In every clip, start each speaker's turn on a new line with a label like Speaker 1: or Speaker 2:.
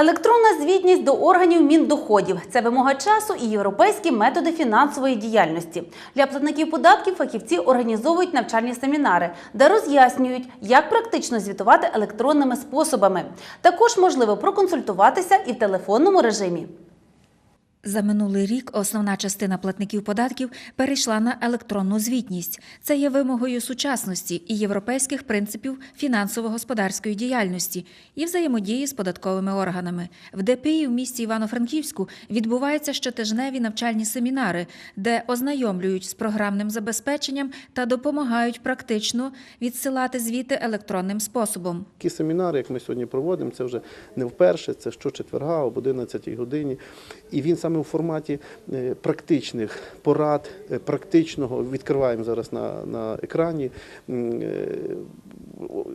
Speaker 1: Електронна звітність до органів міндоходів це вимога часу і європейські методи фінансової діяльності. Для платників податків фахівці організовують навчальні семінари, де роз'яснюють, як практично звітувати електронними способами. Також можливо проконсультуватися і в телефонному режимі.
Speaker 2: За минулий рік основна частина платників податків перейшла на електронну звітність. Це є вимогою сучасності і європейських принципів фінансово-господарської діяльності і взаємодії з податковими органами. В ДПІ в місті Івано-Франківську відбуваються щотижневі навчальні семінари, де ознайомлюють з програмним забезпеченням та допомагають практично відсилати звіти електронним способом.
Speaker 3: Такі семінари, як ми сьогодні проводимо, це вже не вперше, це щочетверга об 11 годині. І він саме у форматі е, практичних порад, е, практичного, відкриваємо зараз на, на екрані е,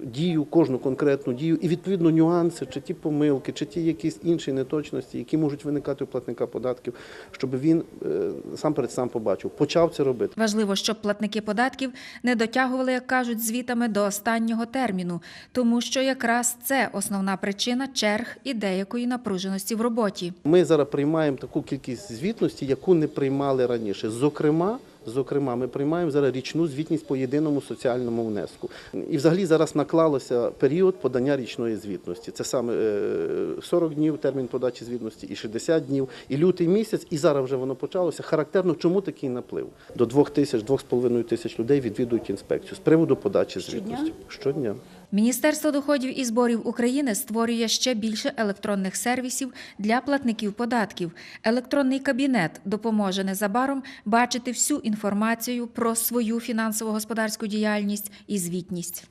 Speaker 3: дію, кожну конкретну дію, і відповідно нюанси, чи ті помилки, чи ті якісь інші неточності, які можуть виникати у платника податків, щоб він е, сам перед сам побачив, почав це робити.
Speaker 2: Важливо, щоб платники податків не дотягували, як кажуть, звітами до останнього терміну, тому що якраз це основна причина черг і деякої напруженості в роботі.
Speaker 3: Ми зараз приймаємо таку кількість звітності, яку не приймали раніше. Зокрема, зокрема, ми приймаємо зараз річну звітність по єдиному соціальному внеску. І взагалі зараз наклалося період подання річної звітності. Це саме е, 40 днів термін подачі звітності, і 60 днів, і лютий місяць, і зараз вже воно почалося. Характерно, чому такий наплив? До 2 тисяч, 2,5 тисяч людей відвідують інспекцію з приводу подачі звітності. Щодня.
Speaker 2: Міністерство доходів і зборів України створює ще більше електронних сервісів для платників податків. Електронний кабінет допоможе незабаром бачити всю інформацію про свою фінансово-господарську діяльність і звітність.